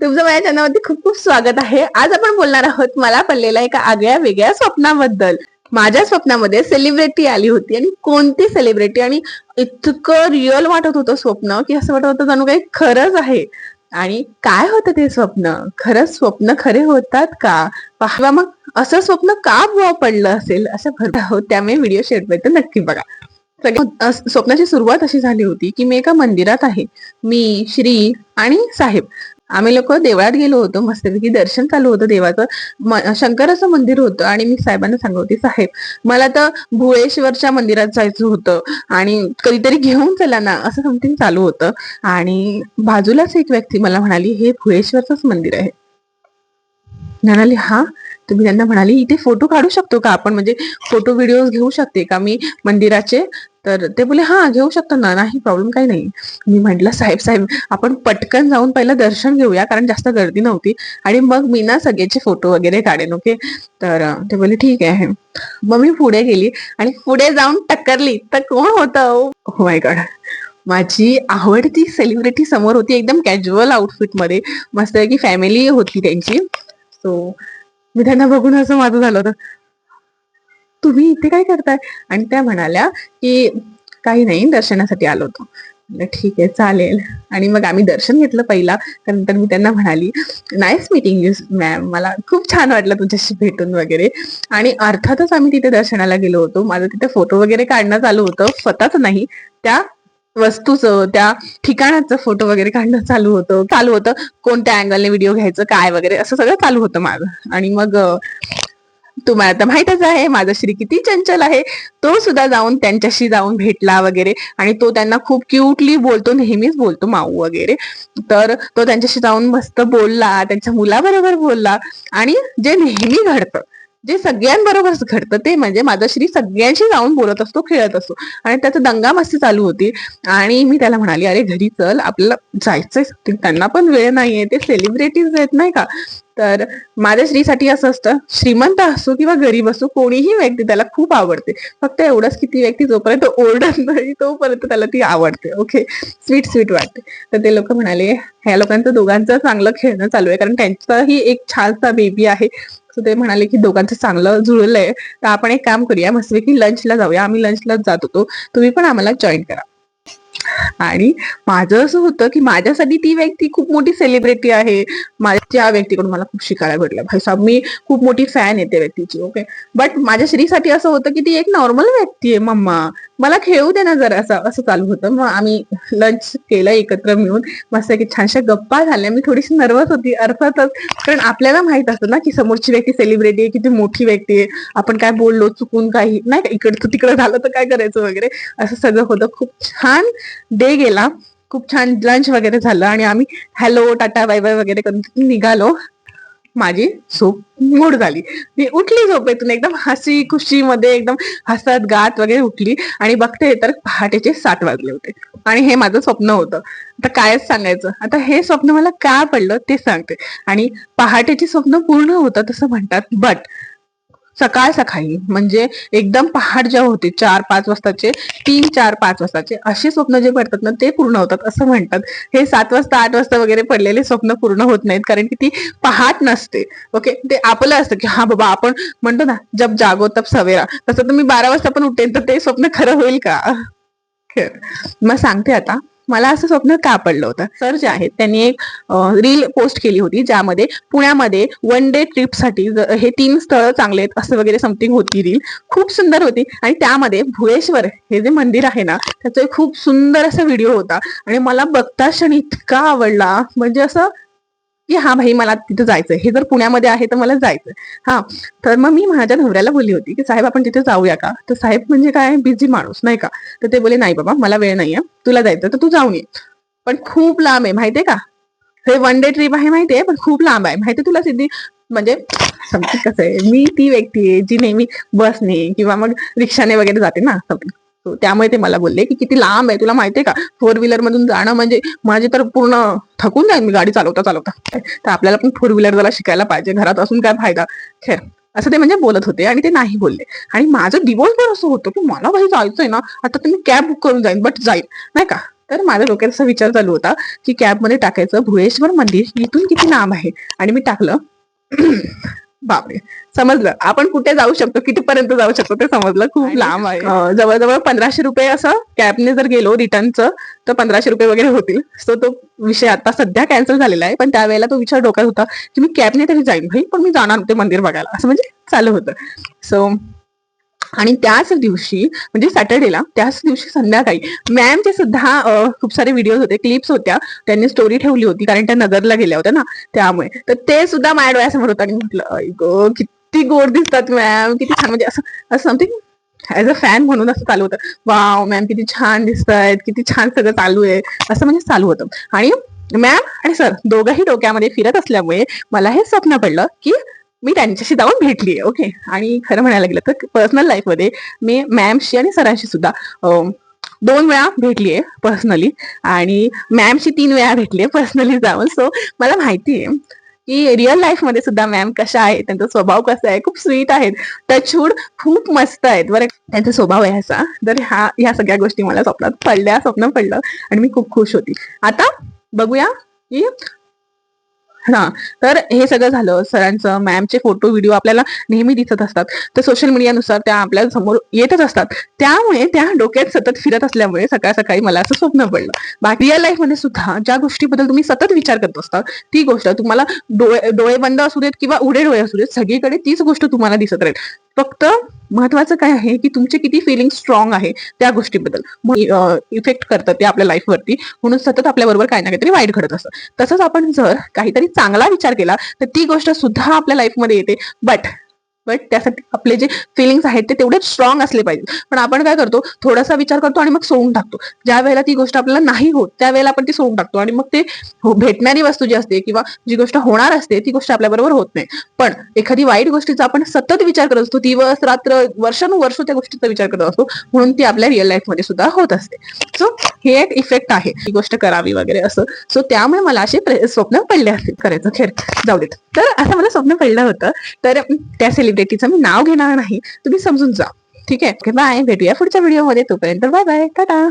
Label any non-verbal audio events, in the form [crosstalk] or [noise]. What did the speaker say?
तुमचं माझ्या चॅनलवरती खूप खूप स्वागत आहे. आज आपण बोलणार आहोत मला पडलेल्या एका आगळ्या वेगळ्या स्वप्नाबद्दल. माझ्या स्वप्नामध्ये सेलिब्रिटी आली होती आणि कोणती सेलिब्रिटी आणि इतकं रिअल वाटत होतं स्वप्न की असं वाटत होतं जणू काही खरंच आहे. आणि काय होतं ते स्वप्न? खरंच स्वप्न खरे होतात का? किंवा मग असं स्वप्न का बुवा पडलं असेल? असं भरपूर आहोत. त्यामुळे व्हिडिओ शेअर नक्की बघा. सगळ्या स्वप्नाची सुरुवात अशी झाली होती की मी एका मंदिरात आहे. मी श्री आणि साहेब. आम्ही लोक देवळात गेलो होतो मस्तपैकी दर्शन चालू होतं देवाचं. शंकराचं मंदिर होतं आणि मी साहेबांना सांगवते साहेब मला तर भुळेश्वरच्या मंदिरात जायचं होतं आणि कधीतरी घेऊन चला ना असं समथिंग चालू होतं. आणि बाजूलाच एक व्यक्ती मला म्हणाली हे भुळेश्वरचंच मंदिर आहे. म्हणाली हा? तर मी त्यांना म्हणाली इथे फोटो काढू शकतो का आपण? म्हणजे फोटो व्हिडिओ घेऊ शकते का मी मंदिराचे? तर ते बोले हा घेऊ शकतो ना नाही प्रॉब्लेम काही नाही. मी म्हटलं साहेब साहेब आपण पटकन जाऊन पहिलं दर्शन घेऊया कारण जास्त गर्दी नव्हती. आणि मग मी ना सगळ्याचे फोटो वगैरे काढेन ओके तर ते बोले ठीक आहे. मग मी पुढे गेली आणि पुढे जाऊन टक्करली तर कोण होतं हो? Oh माय गॉड माझी आवडती सेलिब्रिटी समोर होती एकदम कॅज्युअल आउटफिटमध्ये. मस्त की फॅमिली होती त्यांची. सो मी त्यांना बघून असं माझं झालं होतं. तुम्ही इथे काय करताय? आणि त्या म्हणाल्या की काही नाही दर्शनासाठी आलो होतो. ठीक आहे चालेल. आणि मग आम्ही दर्शन घेतलं पहिला. त्यानंतर मी त्यांना म्हणाली नाईस मीटिंग यू मॅम मला खूप छान वाटलं तुझ्याशी भेटून वगैरे. आणि अर्थातच आम्ही तिथे दर्शनाला गेलो होतो. माझं तिथे फोटो वगैरे काढणं चालू होतं. स्वतःच नाही. त्या वस्तूचं त्या ठिकाणाचं फोटो वगैरे काढणं चालू होतं. चालू होतं. कोणत्या अँगलने व्हिडिओ घ्यायचं काय वगैरे असं सगळं चालू होतं माझं. आणि मग तुम्हाला तर माहितच आहे माझा श्री किती चंचल आहे. तो सुद्धा जाऊन त्यांच्याशी जाऊन भेटला वगैरे. आणि तो त्यांना खूप क्यूटली बोलतो नेहमीच बोलतो माऊ वगैरे. तर तो त्यांच्याशी जाऊन मस्त बोलला त्यांच्या मुलाबरोबर बोलला. आणि जे नेहमी घडतं जे सगळ्यांबरोबरच घडतं ते म्हणजे माझा श्री सगळ्यांशी जाऊन बोलत असतो खेळत असतो. आणि त्याचं दंगा मस्ती चालू होती. आणि मी त्याला म्हणाली अरे घरी चल. आपल्याला जायचंय. त्यांना पण वेळ नाहीये. ते सेलिब्रिटीज आहेत नाही का? तर माझ्या श्रीसाठी असं असतं श्रीमंत असो किंवा गरीब असो कोणीही व्यक्ती त्याला खूप आवडते. फक्त एवढंच की ती व्यक्ती जोपर्यंत ओरडत नाही तोपर्यंत त्याला ती आवडते. ओके स्वीट स्वीट वाटते. तर ते लोक म्हणाले ह्या लोकांचं दोघांचं चांगलं खेळणं चालू आहे. कारण त्यांचाही एक छानसा बेबी आहे. ते म्हणाले की दोघांचं चांगलं जुळलंय. तर आपण एक काम करूया मस्तपैकी लंचला जाऊया. आम्ही लंचलाच जात होतो. तुम्ही पण आम्हाला जॉईन करा. आणि माझं असं होतं की माझ्यासाठी ती व्यक्ती खूप मोठी सेलिब्रिटी आहे. माझ्या त्या व्यक्तीकडून मला खूप शिकायला भेटलं. भाई साहेब मी खूप मोठी फॅन आहे त्या व्यक्तीची ओके बट माझ्या श्रीसाठी असं होतं की ती एक नॉर्मल व्यक्ती आहे मम्मा. मला खेळू दे ना जरा असं असं चालू होतं. मग आम्ही लंच केलं एकत्र मिळून. मस्त की छानशा गप्पा झाल्या. मी थोडीशी नर्वस होती अर्थातच. कारण आपल्याला माहीत असतं ना की समोरची व्यक्ती सेलिब्रिटी आहे किती मोठी व्यक्ती आहे. आपण काय बोललो चुकून काही नाही का इकडचं तिकडं झालं तर काय करायचं वगैरे. असं सगळं होतं. खूप छान डे गेला. खूप छान लंच वगैरे झालं आणि आम्ही हॅलो टाटा बाय बाय वगैरे करून तिथून निघालो. माझी झोप मूड झाली. मी उठली झोपेतून एकदम हसी खुशी मध्ये एकदम हसत गात वगैरे उठली आणि बघते तर पहाटेचे सात वाजले होते. आणि हे माझं स्वप्न होतं. आता कायच सांगायचं? आता हे स्वप्न मला का पडलं ते सांगते. आणि पहाटेचे स्वप्न पूर्ण होतं तसं म्हणतात. बट सकाळ सकाळी म्हणजे एकदम पहाट जेव्हा होते चार पाच वाजताचे तीन चार पाच वाजताचे असे स्वप्न जे पडतात ना ते पूर्ण होतात असं म्हणतात. हे सात वाजता आठ वाजता वगैरे पडलेले स्वप्न पूर्ण होत नाहीत कारण की ती पहाट नसते. ओके ते आपलं असतं की हा बाबा आपण म्हणतो ना जब जागो तब सवेरा. तसं तर मी बारा वाजता पण उठेन तर ते स्वप्न खरं होईल का? [laughs] मग सांगते आता. मला असं स्वप्न का पडलं होतं? सर जे आहेत त्यांनी एक रील पोस्ट केली होती ज्यामध्ये पुण्यामध्ये वन डे ट्रिपसाठी हे तीन स्थळं चांगले आहेत असं वगैरे समथिंग होती रील खूप सुंदर होती. आणि त्यामध्ये भुळेश्वर हे जे मंदिर आहे ना त्याचा एक खूप सुंदर असा व्हिडिओ होता. आणि मला बघता क्षण इतका आवडला. म्हणजे असं की हा भाई मला तिथे जायचंय. हे जर पुण्यामध्ये आहे तर मला जायचंय. हा. तर मग मी माझ्या नवऱ्याला बोलली होती की साहेब आपण तिथे जाऊया का? तर साहेब म्हणजे काय? बिझी माणूस नाही का? तर ते बोले नाही बाबा मला वेळ नाहीये. तुला जायचं तर तू जाऊन ये. पण खूप लांब आहे माहितीये का? हे वन डे ट्रिप आहे माहितीये? पण खूप लांब आहे. माहितीये तुला सिद्धी? म्हणजे कसं आहे? मी ती व्यक्ती आहे जी नेहमी बसने किंवा मग रिक्षाने वगैरे जाते ना त्यामुळे ते मला बोलले की किती लांब आहे तुला माहितीये का? फोर व्हीलर मधून जाणं म्हणजे माझे तर पूर्ण थकून जाईल मी गाडी चालवता चालवता. तर आपल्याला पण फोर व्हीलर जरा शिकायला पाहिजे घरात असून काय फायदा? खेळ असं ते म्हणजे बोलत होते आणि ते नाही बोलले. आणि माझं दिवसभर असं होतं की मला काही जायचंय ना आता तुम्ही कॅब बुक करून जाईन बट जाईल नाही का? तर माझ्या डोक्यात असा विचार चालू होता की कॅबमध्ये टाकायचं भुवेश्वर मंदिर इथून किती लांब आहे? आणि मी टाकलं बापरे. समजलं. आपण कुठे जाऊ शकतो कितीपर्यंत जाऊ शकतो ते समजलं. खूप लांब आहे. जवळजवळ पंधराशे रुपये असं कॅबने जर गेलो रिटर्नचं तर पंधराशे रुपये वगैरे होतील. सो तो विषय आता सध्या कॅन्सल झालेला आहे. पण त्यावेळेला तो विचार डोक्यात होता की मी कॅबने तरी जाईन. भाई पण मी जाणार होते मंदिर बघायला. असं म्हणजे चालू होतं. सो आणि त्याच दिवशी म्हणजे सॅटर्डेला त्याच दिवशी संध्याकाळी मॅमचे सुद्धा खूप सारे व्हिडिओ होते क्लिप्स होत्या. त्यांनी स्टोरी ठेवली होती कारण त्या नगरला गेल्या होत्या ना त्यामुळे. तर ते सुद्धा माझ्या डोळ्यासमोर होतं आणि म्हटलं किती गोड दिसतात मॅम किती छान. म्हणजे असं असं समथिंग ऍज अ फॅन म्हणून असं चालू होतं. वाव मॅम किती छान दिसत आहेत किती छान सगळं चालू आहे. असं म्हणजे चालू होतं. आणि मॅम आणि सर दोघंही डोक्यामध्ये फिरत असल्यामुळे मला हे स्वप्न पडलं की मी त्यांच्याशी जाऊन भेटली ओके? आणि खरं म्हणायला गेलं तर पर्सनल लाईफमध्ये मी मॅमशी आणि सरांशी सुद्धा दोन वेळा भेटलीये पर्सनली आणि मॅमशी तीन वेळा भेटलीये पर्सनली जाऊन. सो मला माहिती आहे की रिअल लाईफमध्ये सुद्धा मॅम कशा आहेत त्यांचा स्वभाव कसा आहे खूप स्वीट आहेत. टचवूड खूप मस्त आहेत. बरं त्यांचा स्वभाव आहे असा. तर ह्या ह्या सगळ्या गोष्टी मला स्वप्नात पडल्या स्वप्न पडलं आणि मी खूप खुश होती. आता बघूया की हा तर हे सगळं झालं. सरांचं मॅमचे फोटो व्हिडिओ आपल्याला नेहमी दिसत असतात. तर सोशल मीडियानुसार त्या आपल्यासमोर येतच असतात. त्यामुळे त्या डोक्यात सतत फिरत असल्यामुळे सकाळ सकाळी मला असं स्वप्न पडलं. बाकी रिअल लाईफमध्ये सुद्धा ज्या गोष्टीबद्दल तुम्ही सतत विचार करत असता ती गोष्ट तुम्हाला डोळे डोळे बंद असू देत किंवा उडे डोळे असू देत सगळीकडे तीच गोष्ट तुम्हाला दिसत राहील. फक्त महत्वाचं काय आहे की तुमचे किती फिलिंग स्ट्रॉंग आहे त्या गोष्टीबद्दल. इफेक्ट करतं ते आपल्या लाईफवरती म्हणून सतत आपल्याबरोबर काही ना काहीतरी वाईट घडत असतं. तसंच आपण जर काहीतरी चांगला विचार केला तर ती गोष्ट सुद्धा आपल्या लाईफमध्ये येते. बट बट त्यासाठी आपले जे फिलिंग्स आहेत ते तेवढे स्ट्रॉंग असले पाहिजे पण आपण काय करतो थोडासा विचार करतो आणि मग सोडून टाकतो. ज्या वेळेला ती गोष्ट आपल्याला नाही होत त्यावेळेला आपण ती सोडून टाकतो आणि मग ते हो, भेटणारी वस्तू जी असते किंवा जी गोष्ट होणार असते ती गोष्ट आपल्याबरोबर होत नाही. पण एखादी वाईट गोष्टीचा आपण सतत विचार करत असतो दिवस रात्र वर्षानुवर्ष त्या गोष्टीचा विचार करत असतो म्हणून ती आपल्या रिअल लाईफमध्ये सुद्धा होत असते. सो हे एक इफेक्ट आहे ही गोष्ट करावी वगैरे असं. सो त्यामुळे मला असे स्वप्न पडले असतील करायचं. खेळ जाऊ देत. तर असं मला स्वप्न पडलं होतं. तर त्या सेलिब्रिटीचं मी नाव घेणार नाही. तुम्ही समजून जा. ठीक आहे? बाय भेटूया पुढच्या व्हिडिओमध्ये तोपर्यंत बाय बाय टाटा